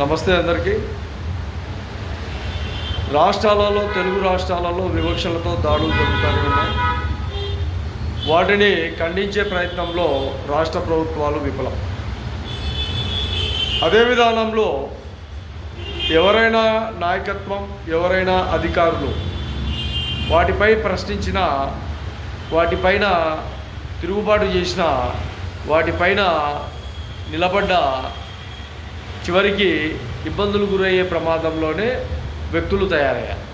నమస్తే అందరికీ. రాష్ట్రాలలో తెలుగు రాష్ట్రాలలో వివక్షలతో దాడులు జరుగుతూనే ఉన్నాయి. వాటిని ఖండించే ప్రయత్నంలో రాష్ట్ర ప్రభుత్వాలు విఫలం. అదే విధానంలో ఎవరైనా నాయకత్వం ఎవరైనా అధికారులు వాటిపై ప్రశ్నించిన వాటిపైన తిరుగుబాటు చేసిన వాటిపైన నిలబడ్డ చివరికి ఇబ్బందులు గురయ్యే ప్రమాదంలోనే వ్యక్తులు తయారయ్యారు.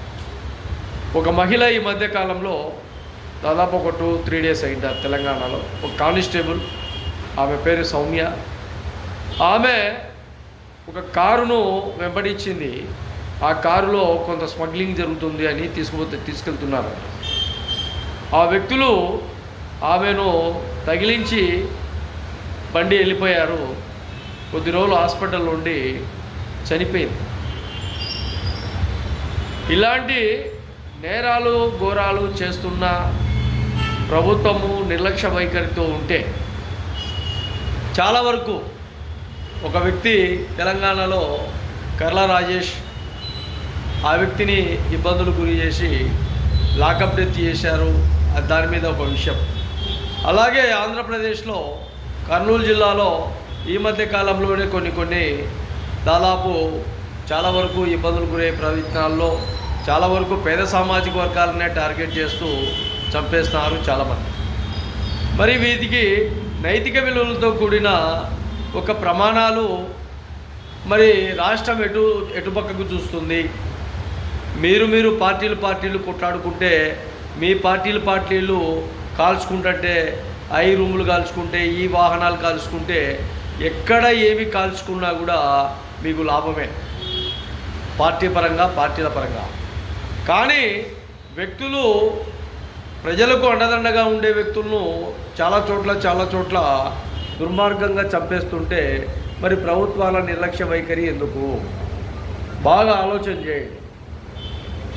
ఒక మహిళ ఈ మధ్యకాలంలో దాదాపు ఒక టూ త్రీ డేస్ అయింటారు తెలంగాణలో. ఒక కానిస్టేబుల్ ఆమె పేరు సౌమ్య. ఆమె ఒక కారును వెంబడించింది. ఆ కారులో కొంత స్మగ్లింగ్ జరుగుతుంది అని తీసుకుపోతే తీసుకెళ్తున్నారు. ఆ వ్యక్తులు ఆమెను తగిలించి బండి వెళ్ళిపోయారు. కొద్ది రోజులు హాస్పిటల్ నుండి చనిపోయింది. ఇలాంటి నేరాలు ఘోరాలు చేస్తున్న ప్రభుత్వము నిర్లక్ష్య వైఖరితో ఉంటే చాలా వరకు ఒక వ్యక్తి తెలంగాణలో కర్ల రాజేష్ ఆ వ్యక్తిని ఇబ్బందులు గురి చేసి లాకప్ డెత్ చేశారు. అది దాని మీద ఒక విషయం. అలాగే ఆంధ్రప్రదేశ్లో కర్నూలు జిల్లాలో ఈ మధ్య కాలంలోనే కొన్ని కొన్ని దాదాపు చాలా వరకు ఇబ్బందులు గురే ప్రయత్నాల్లో చాలా వరకు పేద సామాజిక వర్గాలనే టార్గెట్ చేస్తూ చంపేస్తున్నారు చాలామంది. మరి వీటికి నైతిక విలువలతో కూడిన ఒక ప్రమాణాలు మరి రాష్ట్రం ఎటు ఎటుపక్కకు చూస్తుంది? మీరు మీరు పార్టీలు పార్టీలు కొట్లాడుకుంటే మీ పార్టీలు పార్టీలు కాల్చుకుంటుంటే ఐ రూములు కాల్చుకుంటే ఈ వాహనాలు కాల్చుకుంటే ఎక్కడ ఏమి కాల్చుకున్నా కూడా మీకు లాభమే. పార్టీ పరంగా పార్టీల పరంగా. కానీ వ్యక్తులు ప్రజలకు అండదండగా ఉండే వ్యక్తులను చాలా చోట్ల చాలా చోట్ల దుర్మార్గంగా చంపేస్తుంటే మరి ప్రభుత్వాల నిర్లక్ష్య వైఖరి ఎందుకు? బాగా ఆలోచన చేయండి.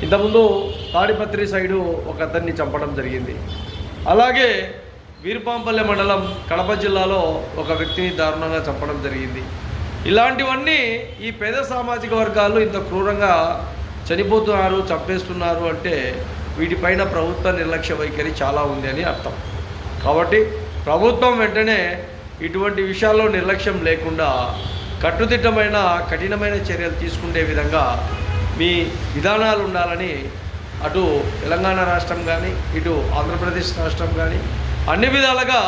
ఇంతకుముందు తాడిపత్రి సైడు ఒక అతన్ని చంపడం జరిగింది. అలాగే వీరుపాంపల్లె మండలం కడప జిల్లాలో ఒక వ్యక్తిని దారుణంగా చంపడం జరిగింది. ఇలాంటివన్నీ ఈ పేద సామాజిక వర్గాలు ఇంత క్రూరంగా చనిపోతున్నారు చంపేస్తున్నారు అంటే వీటిపైన ప్రభుత్వ నిర్లక్ష్య వైఖరి చాలా ఉంది అని అర్థం. కాబట్టి ప్రభుత్వం వెంటనే ఇటువంటి విషయాల్లో నిర్లక్ష్యం లేకుండా కట్టుదిట్టమైన కఠినమైన చర్యలు తీసుకునే విధంగా మీ విధానాలు ఉండాలని అటు తెలంగాణ రాష్ట్రం కానీ ఇటు ఆంధ్రప్రదేశ్ రాష్ట్రం కానీ అన్ని విధాలుగా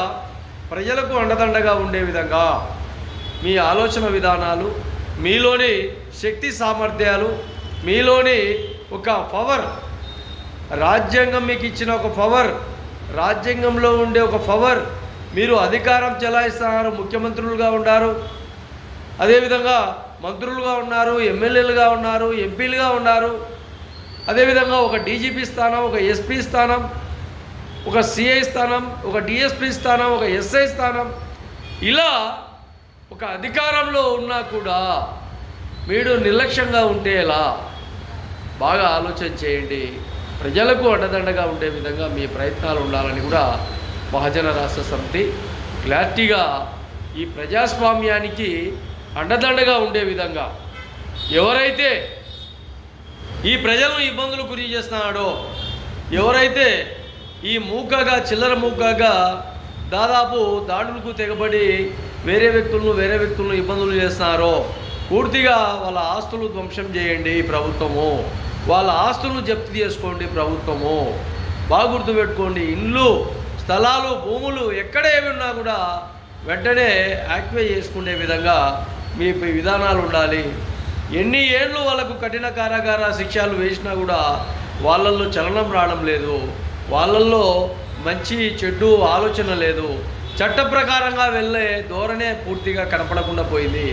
ప్రజలకు అండదండగా ఉండే విధంగా మీ ఆలోచన విధానాలు మీలోని శక్తి సామర్థ్యాలు మీలోని ఒక పవర్ రాజ్యాంగం మీకు ఇచ్చిన ఒక పవర్ రాజ్యాంగంలో ఉండే ఒక పవర్ మీరు అధికారం చెలాయిస్తున్నారు ముఖ్యమంత్రులుగా ఉన్నారు అదేవిధంగా మంత్రులుగా ఉన్నారు ఎమ్మెల్యేలుగా ఉన్నారు ఎంపీలుగా ఉన్నారు. అదేవిధంగా ఒక డీజీపీ స్థానం ఒక ఎస్పీ స్థానం ఒక సిఐ స్థానం ఒక డిఎస్పి స్థానం ఒక ఎస్ఐ స్థానం. ఇలా ఒక అధికారంలో ఉన్నా కూడా మీరు నిర్లక్ష్యంగా ఉంటే ఎలా? బాగా ఆలోచన చేయండి. ప్రజలకు అండదండగా ఉండే విధంగా మీ ప్రయత్నాలు ఉండాలని కూడా మహాజన రాష్ట్ర సమితి క్లారిటీగా ఈ ప్రజాస్వామ్యానికి అండదండగా ఉండే విధంగా ఎవరైతే ఈ ప్రజలను ఇబ్బందులు గురి చేస్తున్నాడో ఎవరైతే ఈ మూకగా చిల్లర మూకగా దాదాపు దాడులకు తెగబడి వేరే వ్యక్తులను వేరే వ్యక్తులను ఇబ్బందులు చేస్తున్నారో. పూర్తిగా వాళ్ళ ఆస్తులు ధ్వంసం చేయండి ప్రభుత్వము. వాళ్ళ ఆస్తులను జప్తు చేసుకోండి ప్రభుత్వము. బాగా గుర్తుపెట్టుకోండి ఇండ్లు స్థలాలు భూములు ఎక్కడ ఏమి ఉన్నా కూడా వెంటనే యాక్టివేట్ చేసుకునే విధంగా మీ విధానాలు ఉండాలి. ఎన్ని ఏళ్ళు వాళ్ళకు కఠిన కారాగార శిక్షలు వేసినా కూడా వాళ్ళల్లో చలనం రావడం లేదు. వాళ్ళల్లో మంచి చెడ్డు ఆలోచన లేదు. చట్ట ప్రకారంగా వెళ్ళే ధోరణే పూర్తిగా కనపడకుండా పోయింది.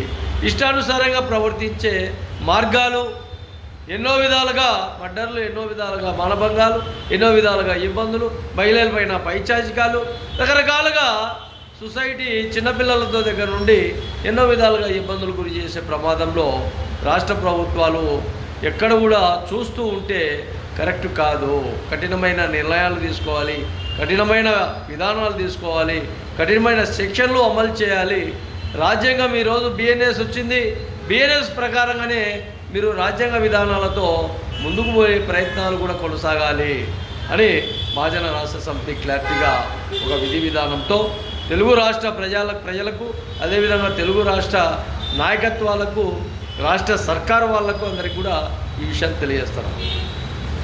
ఇష్టానుసారంగా ప్రవర్తించే మార్గాలు ఎన్నో విధాలుగా మర్డర్లు ఎన్నో విధాలుగా మానభంగాలు ఎన్నో విధాలుగా ఇబ్బందులు మహిళలపైన పైచాచికాలు రకరకాలుగా సొసైటీ చిన్నపిల్లలతో దగ్గర నుండి ఎన్నో విధాలుగా ఇబ్బందులు గురి చేసే ప్రమాదంలో రాష్ట్ర ప్రభుత్వాలు ఎక్కడ కూడా చూస్తూ ఉంటే కరెక్ట్ కాదు. కఠినమైన నిర్ణయాలు తీసుకోవాలి. కఠినమైన విధానాలు తీసుకోవాలి. కఠినమైన శిక్షణలు అమలు చేయాలి. రాజ్యాంగం ఈరోజు బిఎన్ఎస్ వచ్చింది. బిఎన్ఎస్ ప్రకారంగానే మీరు రాజ్యాంగ విధానాలతో ముందుకు పోయే ప్రయత్నాలు కూడా కొనసాగాలి అని మహాజన రాష్ట్ర సమితి క్లారిటీగా ఒక విధి విధానంతో తెలుగు రాష్ట్ర ప్రజల ప్రజలకు అదేవిధంగా తెలుగు రాష్ట్ర నాయకత్వాలకు రాష్ట్ర సర్కారు వాళ్ళకు అందరికీ కూడా ఈ విషయాన్ని తెలియజేస్తున్నాం.